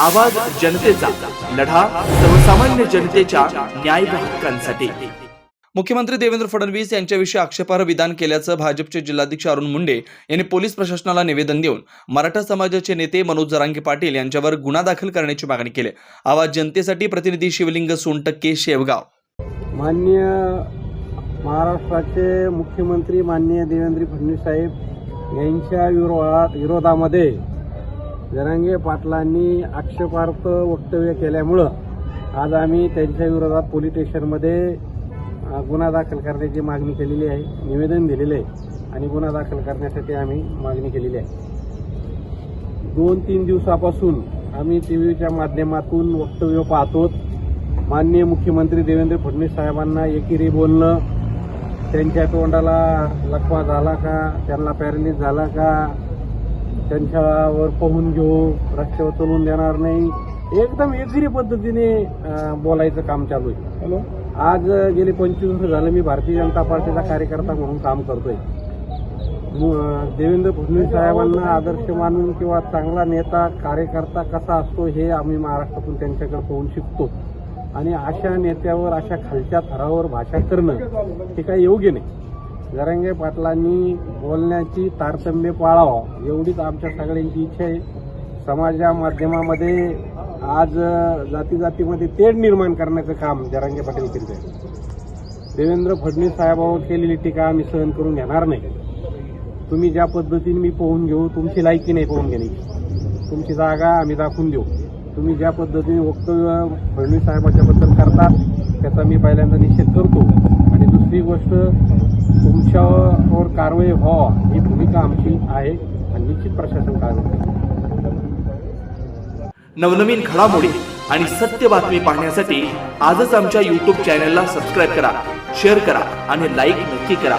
आवाज जनतेचा लढा सर्वसामान्य जनतेच्या न्याय हक्कांसाठी. मुख्यमंत्री देवेंद्र फडणवीस यांच्याविषयी आक्षेपार्ह विधान केल्याचं भाजपचे जिल्हाध्यक्ष अरुण मुंडे यांनी पोलीस प्रशासनाला निवेदन देऊन मराठा समाजाचे नेते मनोज जरांगे पाटील यांच्यावर गुन्हा दाखल करण्याची मागणी केली. आवाज जनतेसाठी प्रतिनिधी शिवलिंग सोनटक्के शेवगाव. माननीय महाराष्ट्राचे मुख्यमंत्री माननीय देवेंद्र फडणवीस साहेब यांच्या विरोधात विरोधामध्ये जरांगे पाटलांनी आक्षेपार्थ वक्तव्य केल्यामुळं आज आम्ही त्यांच्या विरोधात पोलीस स्टेशनमध्ये गुन्हा दाखल करण्याची मागणी केलेली आहे निवेदन दिलेले आहे आणि गुन्हा दाखल करण्यासाठी आम्ही मागणी केलेली आहे. दोन तीन दिवसापासून आम्ही टी व्हीच्या माध्यमातून वक्तव्य पाहतो. माननीय मुख्यमंत्री देवेंद्र फडणवीस साहेबांना एकेरी बोलणं त्यांच्या तोंडाला लकवा झाला का त्यांना पॅरलिस झाला का त्यांच्यावर पाहून घेऊ रस्त्यावर चलून देणार नाही. एकदम एकेरी पद्धतीने बोलायचं काम चालू आहे. आज गेले पंचवीस वर्ष झालं मी भारतीय जनता पार्टीचा कार्यकर्ता म्हणून काम करतोय. देवेंद्र फडणवीस साहेबांना आदर्श मानून किंवा चांगला नेता कार्यकर्ता कसा असतो हे आम्ही महाराष्ट्रातून त्यांच्याकडे पाहून शिकतो. आणि अशा नेत्यावर अशा खालच्या थरावर भाषा करणं हे काही योग्य नाही. जरंगे पाटलांनी बोलण्याची तारतम्य पाळावं एवढीच आमच्या सगळ्यांची इच्छा आहे. समाजा माध्यमामध्ये आज जाती जातीमध्ये तेढ निर्माण करण्याचं काम जरांगे पाटील केलं आहे देवेंद्र फडणवीस साहेबांवर केलेली टीका आम्ही सहन करून घेणार नाही. तुम्ही ज्या पद्धतीने मी पोहून घेऊ तुमची लायकी नाही पोहून घेण्याची. तुमची जागा आम्ही दाखवून देऊ. तुम्ही ज्या पद्धतीने वक्तव्य फडणवीस साहेबांच्याबद्दल करतात त्याचा मी पहिल्यांदा निषेध करतो. आणि दुसरी गोष्ट तुमच्यावर कारवाई व्हावा ही भूमिका आमची आहे आणि निश्चित प्रशासन कारवाई नवनवीन घडामोडी आणि सत्य बातमी पाहण्यासाठी आजच आमच्या यूट्यूब चॅनलला सबस्क्राईब करा शेअर करा आणि लाईक नक्की करा.